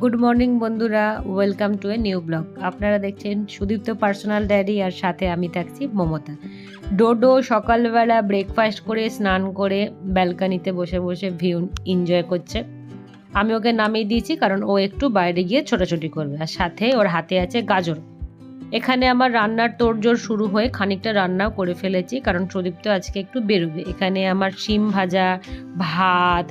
Good morning বন্ধুরা। Welcome to a new blog আপনারা দেখছেন সুদীপ্ত পার্সোনাল ডায়েরি আর সাথে আমি থাকছি মমতা। ডোডো সকালবেলা ব্রেকফাস্ট করে, স্নান করে, ব্যালকানিতে বসে বসে ভিউ এনজয় করছে। আমি ওকে নামিয়ে দিয়েছি, কারণ ও একটু বাইরে গিয়ে ছোটাছুটি করবে। আর সাথে ওর হাতে আছে গাজর। এখানে আমার রান্নার তোড়জোড় শুরু হয়ে খানিকটা রান্নাও করে ফেলেছি, কারণ সুদীপ্ত আজকে একটু বেরোবে। এখানে আমার শিম ভাজা, ভাত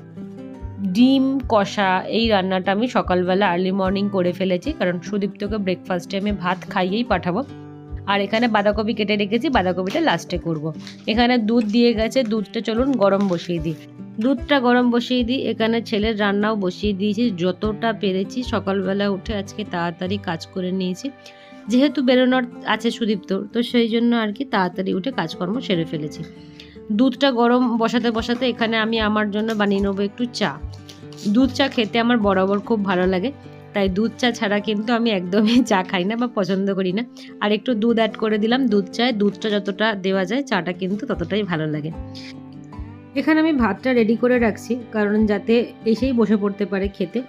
ডিম, কষা, এই রান্নাটা আমি সকালবেলা আর্লি মর্নিং করে ফেলেছি, কারণ সুদীপ্তকে ব্রেকফাস্টে আমি ভাত খাইয়েই পাঠাবো। আর এখানে বাঁধাকপি কেটে রেখেছি, বাঁধাকপিটা লাস্টে করব। এখানে দুধ দিয়ে গেছে, দুধটা চলুন গরম বসিয়ে দিই। দুধটা গরম বসিয়ে দিই, এখানে ছেলের রান্নাও বসিয়ে দিয়েছি, যতটা পেরেছি সকালবেলা উঠে আজকে তাড়াতাড়ি কাজ করে নিয়েছি। যেহেতু বেরোনোর আছে সুদীপ্তর তো সেই জন্য আর কি তাড়াতাড়ি উঠে কাজকর্ম সেরে ফেলেছি। দুধটা গরম বসাতে বসাতে এখানে আমি আমার জন্য বানিয়ে নেব একটু চা। দুধ চা খেতে আমার বরাবর খুব ভালো লাগে, তাই দুধ চা ছাড়া কিন্তু আমি একদমই চা খাই না বা পছন্দ করি না। আর একটু দুধ অ্যাড করে দিলাম, দুধ চায়, দুধটা যতটা দেওয়া যায় চাটা কিন্তু ততটাই ভালো লাগে। এখানে আমি ভাতটা রেডি করে রাখছি, কারণ যাতে এসেই বসে পড়তে পারে খেতে।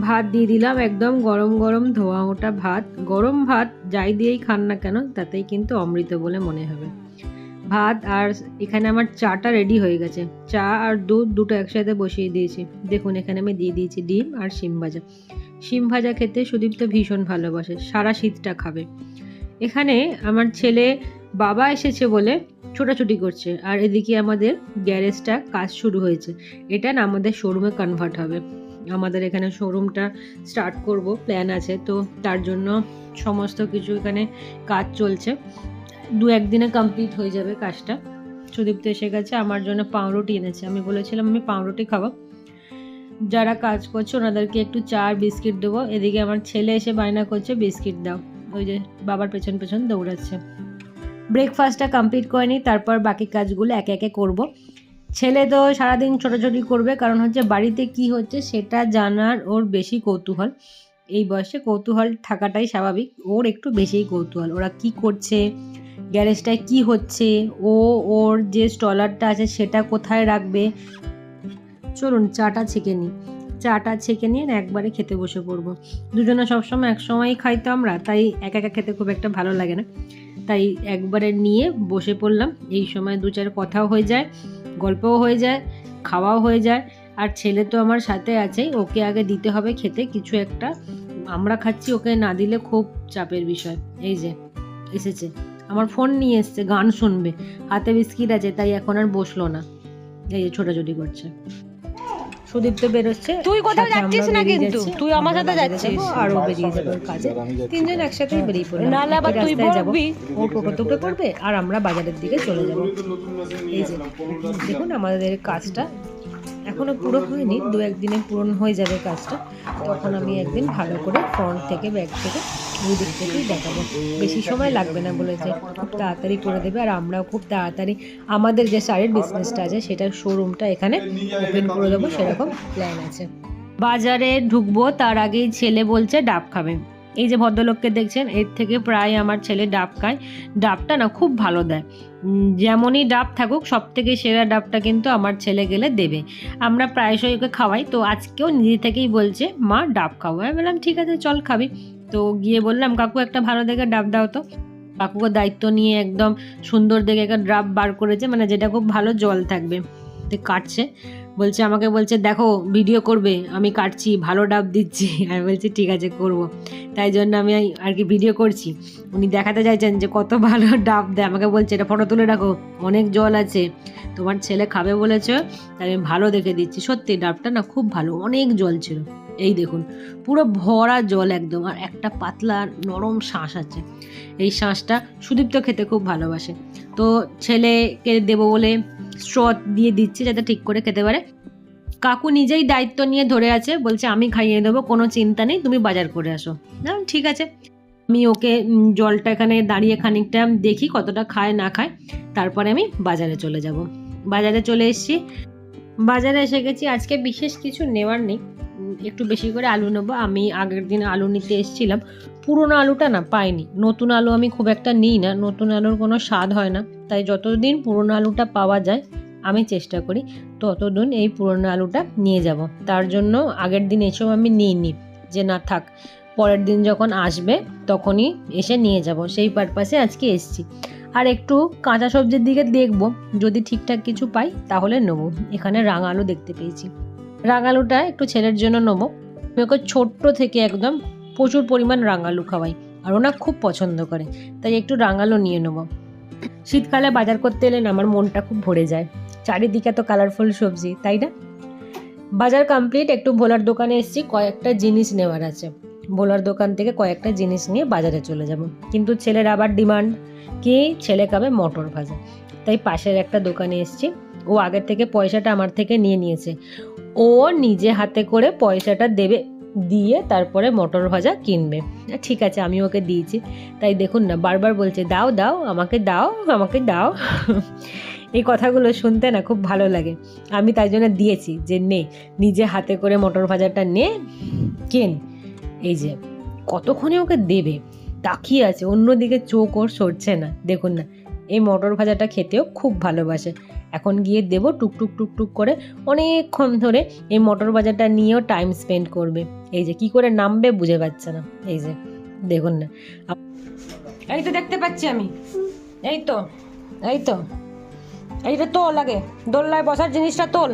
ভাত দিয়ে দিলাম একদম গরম গরম ধোয়া ওটা ভাত। গরম ভাত যাই দিয়েই খান না কেন, তাতেই কিন্তু অমৃত বলে মনে হবে। ভাত আর এখানে আমার চাটা রেডি হয়ে গেছে। চা আর দুধ দুটো একসাথে বসিয়ে দিয়েছি। দেখুন, এখানে আমি দিয়ে দিয়েছি ডিম আর শিম ভাজা। শিম ভাজা খেতে সুদীপ্ত ভীষণ ভালোবাসে, সারা শীতটা খাবে। এখানে আমার ছেলে বাবা এসেছে বলে ছোটাছুটি করছে আর এদিকে আমাদের গ্যারেজটা কাজ শুরু হয়েছে। এটা না আমাদের শোরুমে কনভার্ট হবে। আমাদের এখানে শোরুমটা স্টার্ট করব প্ল্যান আছে। তো তার জন্য সমস্ত কিছু এখানে কাজ চলছে। দু একদিনে কমপ্লিট হয়ে যাবে কাজটা। সুদীপ্ত এসে গেছে, আমার জন্য পাউরুটি এনেছে। আমি বলেছিলাম, আমি পাউরুটি খাব। যারা কাজ করছে, ওনাদেরকে একটু চা আর বিস্কিট দেবো। এদিকে আমার ছেলে এসে বায়না করছে, বিস্কিট দাও। ওই যে বাবার পেছন পেছন দৌড়াচ্ছে। ব্রেকফাস্টটা কমপ্লিট করে নিই, তারপর বাকি কাজগুলো একে একে করব। ছেলে তো সারাদিন ছোটাছুটি করবে, কারণ হচ্ছে বাড়িতে কি হচ্ছে সেটা জানার ওর বেশি কৌতূহল। এই বয়সে কৌতূহল থাকাটাই স্বাভাবিক, ওর একটু বেশিই কৌতূহল। ওরা কি করছে? গ্যারেজটায় কি হচ্ছে? ও, ওর যে স্টলারটা আছে সেটা কোথায় রাখবে? চলুন চাটা ছেঁকে নিই। চাটা ছেঁকে নিয়ে একবারে খেতে বসে পড়ব। দুজনে সবসময় একসময়ই খাই তো আমরা, তাই একা একা খেতে খুব একটা ভালো লাগে না। তাই একবারে নিয়ে বসে পড়লাম। এই সময় দু চার কথাও হয়ে যায়, গল্পও হয়ে যায়, খাওয়াও হয়ে যায়। আর ছেলে তো আমার সাথে আছেই ওকে আগে দিতে হবে খেতে কিছু একটা। আমরা খাচ্ছি, ওকে না দিলে খুব চাপের বিষয়। এই যে, এসেছে। আমার ফোন নিয়ে এসছে গান শুনবে। হাতে বিস্কিট আছে তাই এখন আর বসল না। এই ছোটাছুটি করছে। সুদীপ তো বেরোচ্ছে তুই কোথাও যাচ্ছিস না কিন্তু। তুই আমার সাথে যাচ্ছিস। আর ও বেরিয়ে যাবে কাজে তিনজন একসাথেই বেরিয়ে পড়লাম নাহলে আবার তুই বকবি। ও টোটো টোটো করবে আর আমরা বাজারের দিকে চলে যাব। এই যে দেখুন আমাদের কাজটা এখনও পুরো হয়নি, দু একদিনে পূরণ হয়ে যাবে কাজটা। তখন আমি একদিন ভালো করে ফ্রন্ট থেকে ব্যাক থেকে, দুই দিক থেকেই দেখাবো। বেশি সময় লাগবে না বলেছে খুব তাড়াতাড়ি করে দেবে, আর আমরাও খুব তাড়াতাড়ি আমাদের যে শাড়ির বিজনেসটা আছে সেটার শোরুমটা এখানে ওপেন করে দেবো, সেরকম প্ল্যান আছে। বাজারে ঢুকবো, তার আগেই ছেলে বলছে, ডাব খাবে। এই যে ভদ্রলোককে দেখছেন, এর থেকে প্রায় আমার ছেলে ডাব খায়। ডাবটা না খুব ভালো দেয়। যেমনই ডাব থাকুক সব থেকে সেরা ডাবটা কিন্তু আমার ছেলে গেলে দেবে। আমরা প্রায়শই ওকে খাওয়াই। তো আজকেও নিজে থেকেই বলছে, মা, ডাব খাব আমি বললাম, ঠিক আছে, চল খাবি। তো গিয়ে বললাম, কাকু, একটা ভালো দেখে ডাব দাও তো। কাকুকে দায়িত্ব নিয়ে একদম সুন্দর দেখে একটা ডাব বার করেছে মানে যেটা খুব ভালো জল থাকবে। কাটছে। বলছে, আমাকে বলছে, দেখো ভিডিও করবে, আমি কাটছি, ভালো ডাব দিচ্ছি। আমি বলছি, ঠিক আছে, করব। তাই জন্য আমি আর কি ভিডিও করছি। উনি দেখাতে চাইছেন যে, কত ভালো ডাব দেয়। আমাকে বলছে, এটা ফটো তুলে রাখো, অনেক জল আছে। তোমার ছেলে খাবে বলেছে, তাই আমি ভালো দেখে দিচ্ছি। সত্যি, ডাবটা না খুব ভালো, অনেক জল ছিল। এই দেখুন, পুরো ভরা জল একদম, আর একটা পাতলা, নরম শাঁস আছে। এই শাঁসটা সুদীপ্ত খেতে খুব ভালোবাসে। তো ছেলেকে দেবো বলে স্ট্র দিয়ে দিচ্ছি যাতে ঠিক করে খেতে পারে। কাকু নিজেই দায়িত্ব নিয়ে ধরে আছে, বলছে, আমি খাইয়ে দেবো, কোনো চিন্তা নেই, তুমি বাজার করে আসো। না, ঠিক আছে। আমি ওকে জলটা এখানে দাঁড়িয়ে খানিকটা দেখি, কতটা খায়, না খায়। তারপরে আমি বাজারে চলে যাব। বাজারে চলে এসছি। বাজারে এসে গেছি, আজকে বিশেষ কিছু নেওয়ার নেই। একটু বেশি করে আলু নেব। আমি আগের দিন আলু নিতে এসেছিলাম। পুরোনো আলুটা না, পাইনি। নতুন আলু আমি খুব একটা নিই না। নতুন আলুর কোনো স্বাদ হয় না। তাই যতদিন পুরোনো আলুটা পাওয়া যায়, আমি চেষ্টা করি ততদিন এই পুরোনো আলুটা নিয়ে যাব। তার জন্য আগের দিন এসেও আমি নিই নি যে না থাক, পরের দিন যখন আসবে, তখনই এসে নিয়ে যাব। সেই পারপাসে আজকে এসছি। আর একটু কাঁচা সবজির দিকে দেখব। যদি ঠিকঠাক কিছু পাই, তাহলে নেব। এখানে রাঙা আলু দেখতে পেয়েছি। রাঙালুটা একটু ছেলের জন্য নেব আমি ওকে ছোট্ট থেকে একদম প্রচুর পরিমাণ রাঙালু খাওয়াই, আর ওনা খুব পছন্দ করে, তাই একটু রাঙালু নিয়ে নেব শীতকালে বাজার করতে এলে না আমার মনটা খুব ভরে যায়। চারিদিকে তো কালারফুল সবজি, তাই না? বাজার কমপ্লিট একটু ভোলার দোকানে এসেছি, কয়েকটা জিনিস নেওয়ার আছে। ভোলার দোকান থেকে কয়েকটা জিনিস নিয়ে বাজারে চলে যাব। কিন্তু ছেলের আবার ডিমান্ড কি ছেলে খাবে মটর ভাজা। তাই পাশের একটা দোকানে এসেছি, ও আগের থেকে পয়সাটা আমার থেকে নিয়ে নিয়েছে। ও নিজে হাতে করে পয়সাটা দেবে, দিয়ে তারপরে মটর ভাজা কিনবে। ঠিক আছে, আমি ওকে দিয়েছি। তাই দেখুন না, বারবার বলছে, দাও দাও, আমাকে দাও আমাকে দাও। এই কথাগুলো শুনতে না খুব ভালো লাগে। আমি তাই জন্য দিয়েছি যে, নে, নিজে হাতে করে মটর ভাজাটা নে, কেন? এই যে, কতক্ষণে ওকে দেবে? তাকিয়ে আছে, অন্যদিকে চোখ ওর সরছে না। দেখুন না এই মটর ভাজাটা খেতেও খুব ভালোবাসে। এখন গিয়ে দেবো টুকটুক টুকটুক করে অনেকক্ষণ ধরে এই মটর ভাজাটা নিয়েও টাইম স্পেন্ড করবে। এই যে কি করে নামবে বুঝে পাচ্ছে না। এই যে, দেখুন না। এই তো দেখতে পাচ্ছি আমি। এই তো এই তো। এইটা তোল আগে, দোলনায় বসার জিনিসটা তোল।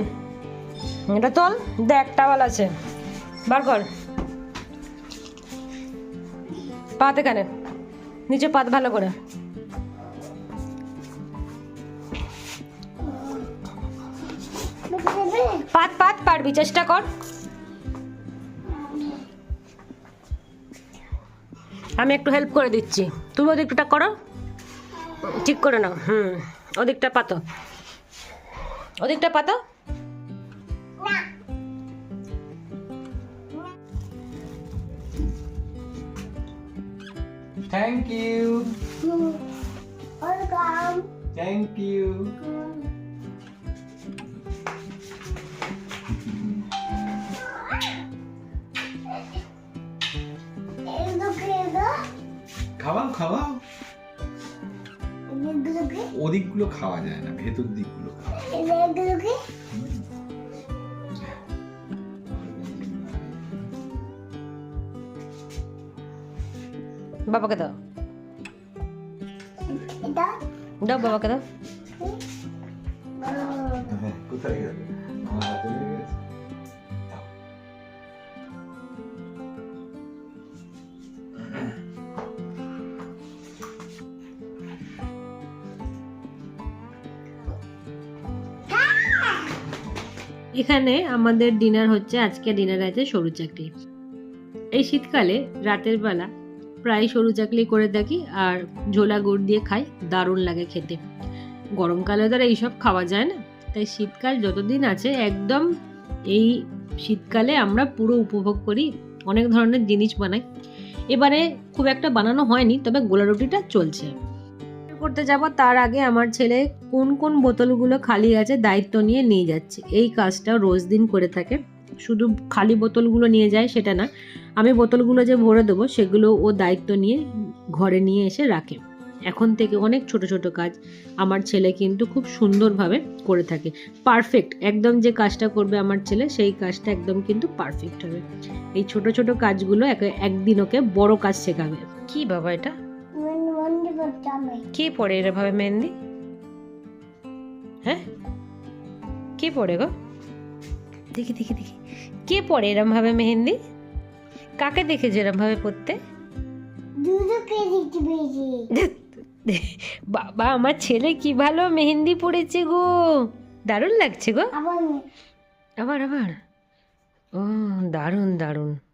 এটা তোল, দেখ টাওয়াল আছে। বার কর। পাত এখানে, নিচে পাত ভালো করে। পাত পাত পারবি চেষ্টা কর। আমি একটু হেল্প করে দিচ্ছি। তুমি ওদিকটা করো। ঠিক করে নাও হুম। ওদিকটা পাতো। ওদিকটা পাতো। Thank you. Welcome. Thank খাওয়াও খাওয়াও। ওদিকগুলো খাওয়া যায় না ভেতর দিকগুলো খাওয়া বাবাকে দাও। দাও। বাবাকে দাও। হ্যাঁ, কোথায় গেল? এখানে আমাদের ডিনার হচ্ছে, আজকে ডিনার আছে সরু চাকলি এই শীতকালে রাতের বেলা প্রায় সরু চাকলি করে থাকি আর ঝোলা গুড় দিয়ে খাই, দারুণ লাগে খেতে। গরমকালে তো আর এইসব খাওয়া যায় না। তাই শীতকাল যতদিন আছে, একদম এই শীতকালে আমরা পুরো উপভোগ করি, অনেক ধরনের জিনিস বানাই। এবারে খুব একটা বানানো হয়নি, তবে গোলা রুটিটা চলছে। করতে যাব, তার আগে আমার ছেলে কোন কোন বোতলগুলো খালি আছে দায়িত্ব নিয়ে নিয়ে যাচ্ছে। এই কাজটা রোজ দিন করে থাকে। শুধু খালি বোতলগুলো নিয়ে যায় সেটা না, আমি বোতলগুলো যে ভরে দেবো সেগুলো ও দায়িত্ব নিয়ে ঘরে নিয়ে এসে রাখে। এখন থেকে অনেক ছোট ছোট কাজ আমার ছেলে কিন্তু খুব সুন্দরভাবে করে থাকে। পারফেক্ট, একদম যে কাজটা করবে আমার ছেলে, সেই কাজটা একদম কিন্তু পারফেক্ট হবে। এই ছোট ছোট কাজগুলো এক- একদিন ওকে বড় কাজ শেখাবে। কি বাবা এটা? কে পড়ে এরভাবে মেহেন্দি? হ্যাঁ? কে পড়ে গো? দেখি দেখি দেখি। কে পড়ে এরম ভাবে মেহেন্দি? কাকে দেখেছ এরম ভাবে পড়তে বাবা আমার ছেলে কি ভালো মেহেন্দি পড়েছে গো। দারুণ লাগছে গো। আবার আবার। ও দারুণ দারুণ।